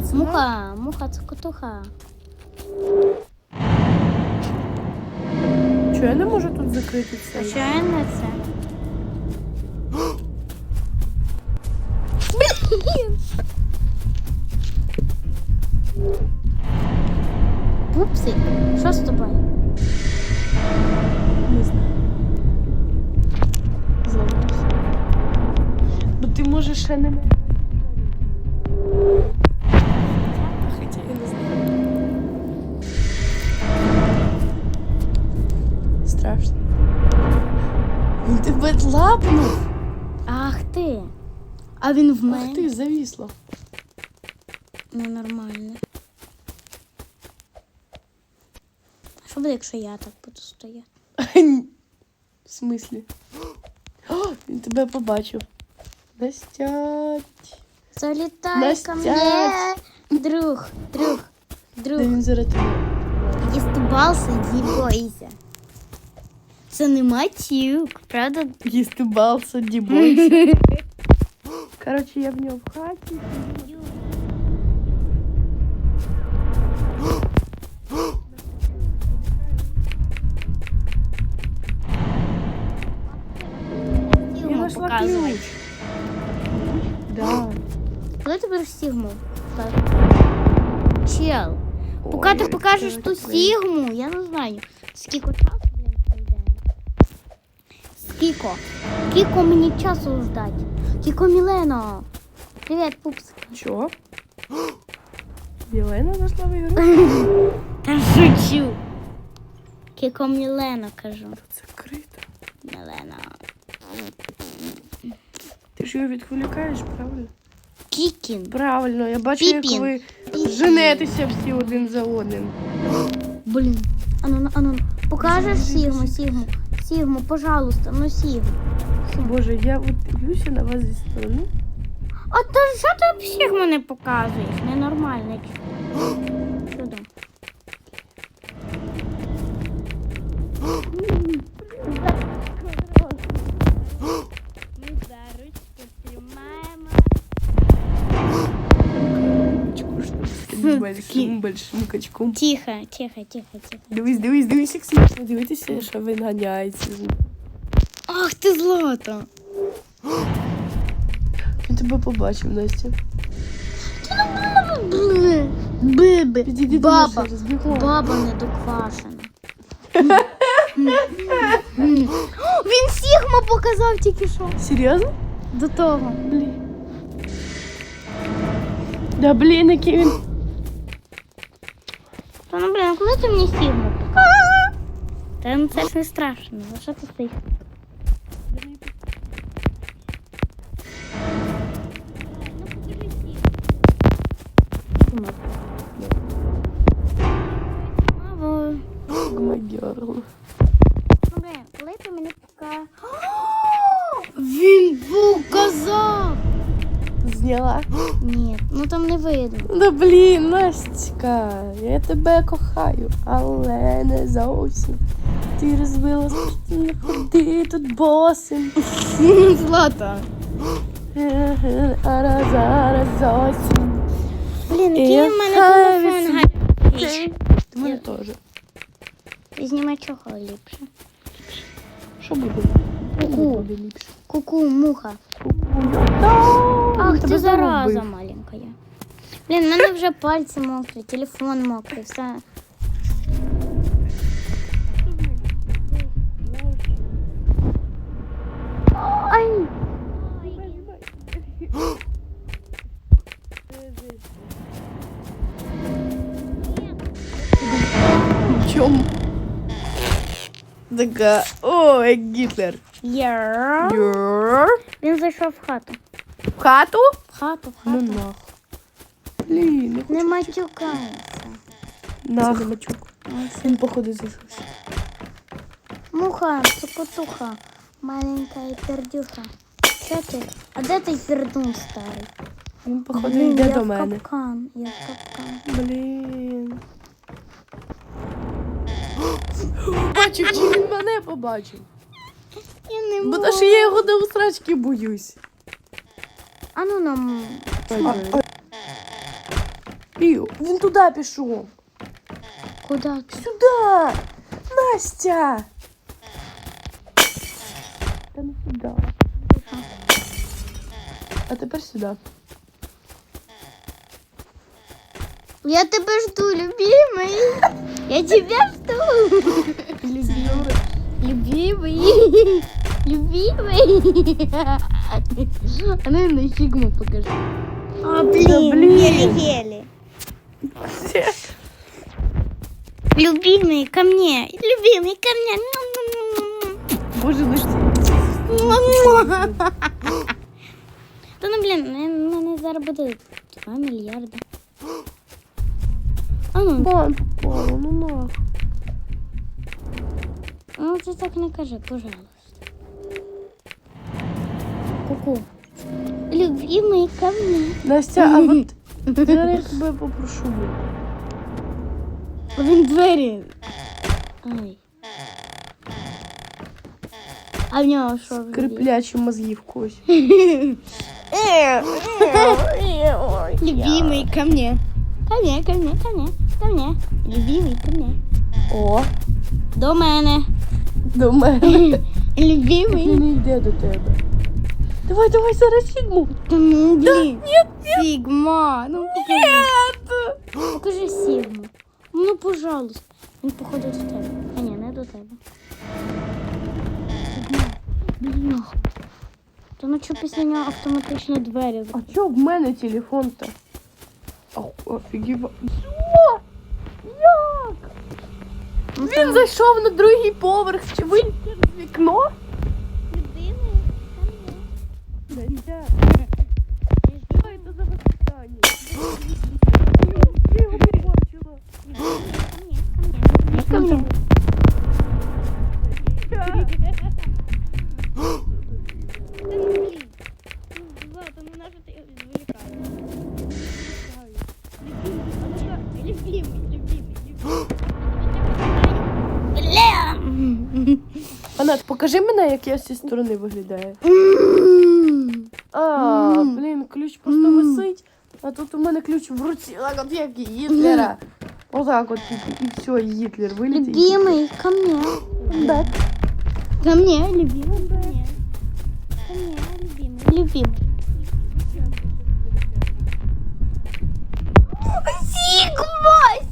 пацана. Муха, муха, це котуха. Чого я не можу тут закрити А це? що я на це? Блін! Пупсик, що з тобою? Не знаю. Зламався. Бо ти можеш ще не. Він тебе лапнув. Ах ти. А він в Ах мене. ти, завісло. Ну нормально. А Що буде, якщо я так буду стояти? В смислі? О, він тебе побачив. Настять. Залітай Настя! ко мне, друг, друг, друг. він зараз тебе? Дістубався, не бойся. Це не матюк, правда? Їсти балса, дібойся. Коротше, я в нього в хаті. Я Сігму знайшла показувати. ключ. Да. Коли ти будеш сігму? Чел. Поки Ой, ти покажеш це ту клей. сігму, я не знаю. Скільки часу, блін, пройде? Скільки? Скільки мені часу ждать? Кіко Мілено. Привіт, пупс. Чого? Єлена зайшла в ігру? Та шучу. Кіко Мілено, кажу. Тут закрито. Мілено. Ти ж його відволікаєш, правильно? Кікін. Правильно, я бачу, Піпін. як ви Піпін. женетеся всі один за одним. Блін. Ану, ану, покажеш сігму, сігму. Сігму, пожалуйста, ну. Сігму. Боже, я от дивлюся на вас зі сторони. А то що ти сігму не показуєш? Ненормально. Сюди. Ми большим, большим качком. Тихо, тихо, тихо, тихо. Дивись, дивись, дивись, як смішно дивитися, що він ганяється. Ах ти злата. Він тебе побачив, Настя. Биби. Підійди до Баба. машини, збігом. Баба недоквашена. Він Сігма показав тільки що. Серйозно? До того. Блін. Да блін, який він. Та ну блін, коли ти мені показав? Та ну це ж не страшно. Ну що ти стоїш? Мамо. Гмадьорл. Видно. Да блін, Настя, я тебе кохаю, але не зовсім. Ти розбила не ходи тут босим. Злата. А раз, зараз зовсім. Блін, який в мене телефон. Ти мене теж. Знімай чого ліпше. Що буде? Ку-ку. Ку-ку, муха. Ах, ти зараза маленька. Блін, в мене вже пальці мокрі, телефон мокрий, все. Ай! Чому? Така, о, як Гітлер. Я. Йор. Він зайшов в хату. В хату? В хату, в Ну хату. Блін, не хочу. Не матюкається. Нах. Він походу зайшовся. Муха, цукотуха, маленька і пердюха. Що ти? А де той пердун старий? Він походу Блін, йде я до в мене. капкан, я в капкан. Блін. Бачив, чи він мене побачив. Я не Бо можу. то що я його до усрачки боюсь. А ну нам. А, Ію, він туди пішов. Куда? Сюди! Настя! Та не сюди. А тепер сюди. Я тебя жду, любимый. Я тебя жду. Любимый. Любимый. Любимый. А ну на фигму покажи. А, блин, блин. еле-еле. Любимый, ко мне. Любимый, ко мне. Боже, Настя. Та ну блін, у мене зараз буде 2 мільярди. А ну, Бан ну нахуй. ну ти так не кажи, пожалуйста. Ку-ку. Любимый ко мне. Настя, а от зараз я тебе попрошу. Він двері. Ай. А в нього що? в? Криплячі мозги в когось. Любимый ко мне. Ко мне, ко мне, ко мне, ко мне. Любимый ко мне. О, До мене. до мене. Любимий. Він не йде до тебе. Давай, давай, зараз фігму. Ну, блін. Сігма. Ну, покажи. Покажи Сігму. Ну, пожалуйста. Він походу до тебе. А ні, не до тебе. Блін. То ну що після нього автоматично двері. А чого в мене телефон-то? Офігіва. Що? Як? Він зайшов на другий поверх чи виліз через вікно? За воспитання? Я його побачила. Ко мне. Анат, покажи мене, як я з цієї сторони виглядаю. А, блин, ключ просто висить. А тут у меня ключ в руке, Так от вот так вот и і, і все, Гітлер вилетить. Любимый, ко мне. Да. Ко мне, любимый. Ко мне, Ко мне, любимый. Любимый. Сигма!